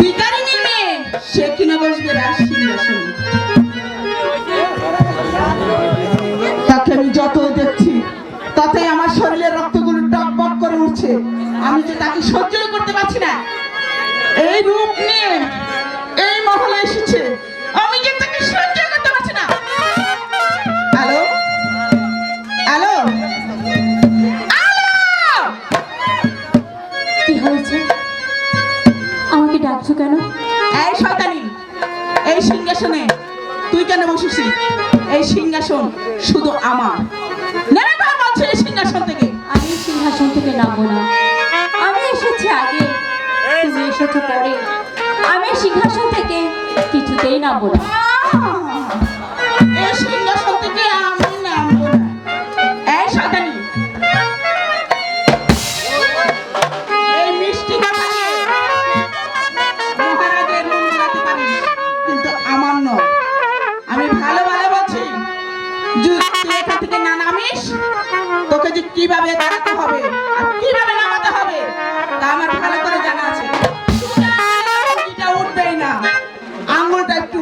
বিতারিণী মেয়ে সে কিনা বসবে তাকে আমি যত দেখছি তাতে আমার শরীরের রক্তগুলো টক করে উঠছে। আমি তো তাকে সহ্য করতে পারছি না শুধু আমার। নেমে পড় বলছে এই সিংহাসন থেকে। আমি সিংহাসন থেকে নামবো না। আমি এসেছি আগে তুমি এসেছ পরে। আমি সিংহাসন থেকে কিছুতেই নামবো না। এই সিংহাসন না নামিস তোকে যে কীভাবে দাঁড়াতে হবে আর কীভাবে নামাতে হবে তা আমার ভালো করে জানা আছে। এটা উঠবেই না। আঙুলটা একটু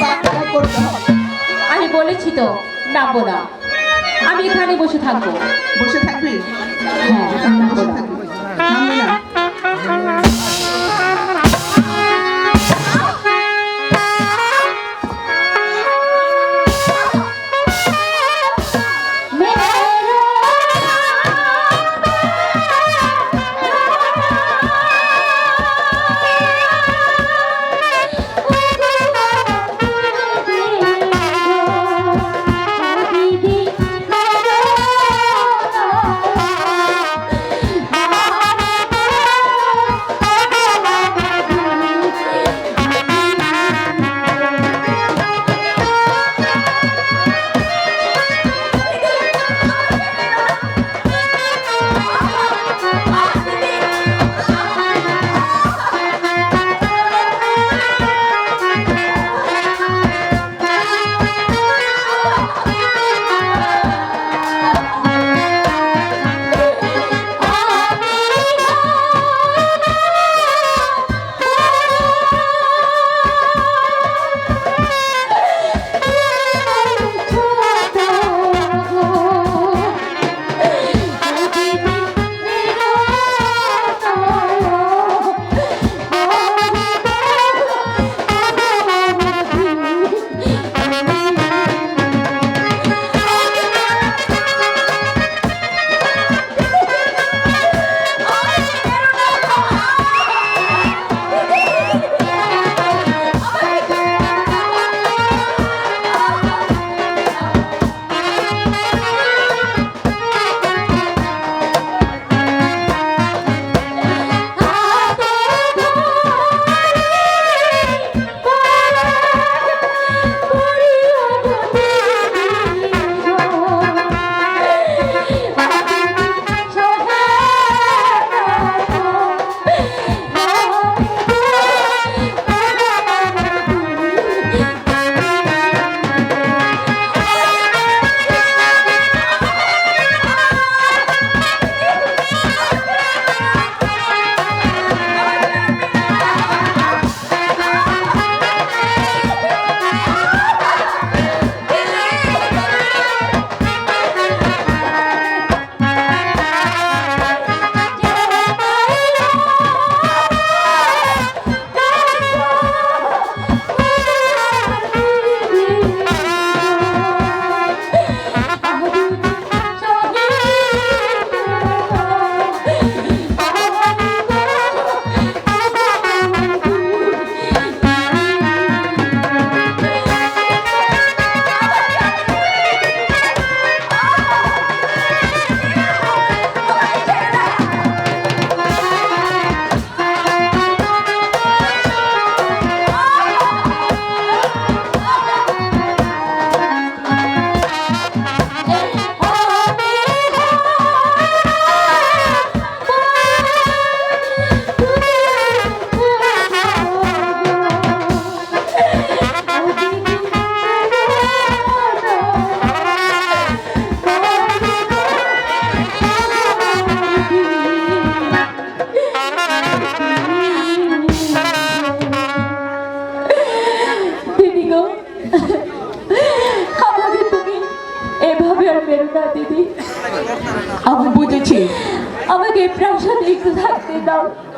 বাঁকা করতে হবে। আমি বলেছি তো নামবো না। আমি এখানে বসে থাকব। বসে থাকবি? হ্যাঁ বসে থাকবি।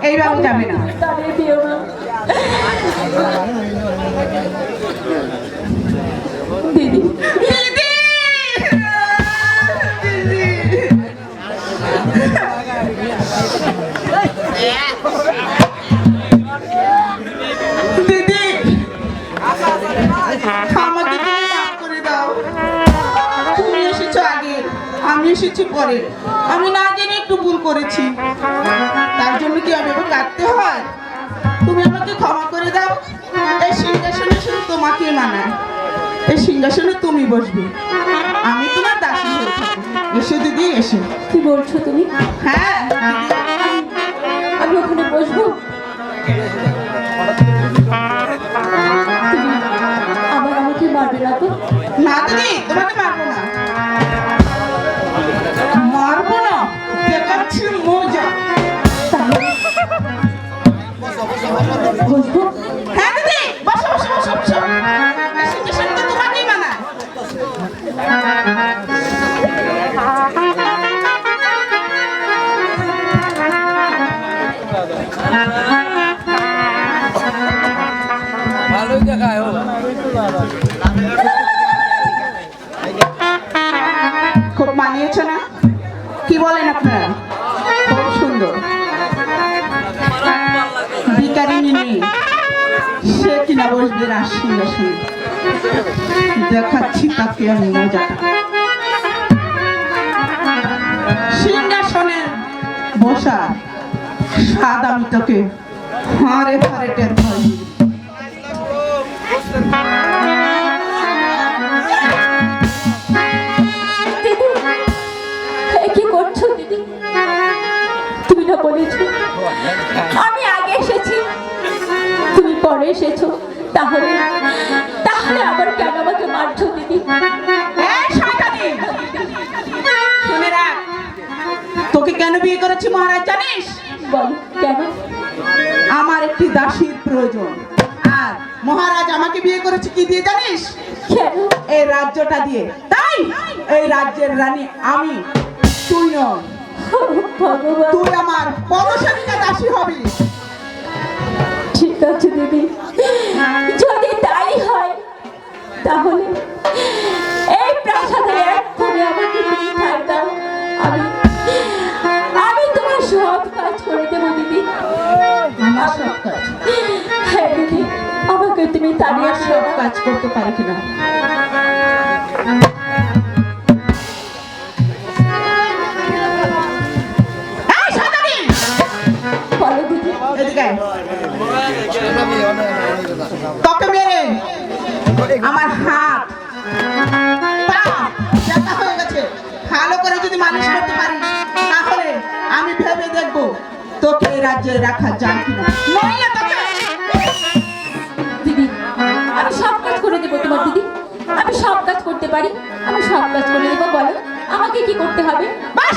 এইভাবে যাবে না আমি এসেছি পরে। আমি না জেনে একটু ভুল করেছি। তার জন্য কি আমি এবার কাটতে হয়? তুমি আমাকে ক্ষমা করে দাও। এই সিংহাসনে শুধু তোমাকে মানায়। এই সিংহাসনে তুমি বসবে। আমি তোমার দাসী হয়ে থাকব। এসো দিদি এসো। কি বলছো তুমি? হ্যাঁ আমি ওখানে বসবো? ভালোই দেখায় ও খুব মানিয়েছে না? কি বলেন আপনারা? খুব সুন্দর। বিকারিনী নেই সে কিনা বসবে না সিংহাসনে দেখাচ্ছি তাকে আমি মজাটা। বসা স্বাদ আমি তোকে হারে হারে টের পাই কি করছ দিদি? তুমি না বলেছ আমি আগে এসেছি। তুমি পরে এসেছ তাহলে তাহলে আবার কেন আমাকে মারছো দিদি? শয়তানি! তোকে কেন বিয়ে করেছি মহারাজ জানিস? কেন? আমার একটি দাসীর প্রয়োজন। আর মহারাজ আমাকে বিয়ে করেছে কি দিয়ে জানিস? এই রাজ্যটা দিয়ে। তাই এই রাজ্যের রানী আমি তুই নয়। তুই আমার পদসেবিকা দাসী হবি। ঠিক আছে দিদি। যদি তাই হয় তাহলে এই প্রাসাদের এক আমাকে তুমি আমি আমি হ্যাঁ দিদি আমাকে তুমি তাড়িয়ে সব কাজ করতে পারে কিনা আমার হাত হয়ে গেছে ভালো করে যদি মালিশ করতে পারি তাহলে আমি ভেবে দেখব তোকে এই রাজ্যে রাখা যায় কিনা? নইলে তোকে? দিদি আমি সব কাজ করে দেবো তোমার দিদি। আমি সব কাজ করতে পারি। আমি সব কাজ করে দেবো বলো। আমাকে কি করতে হবে? বাস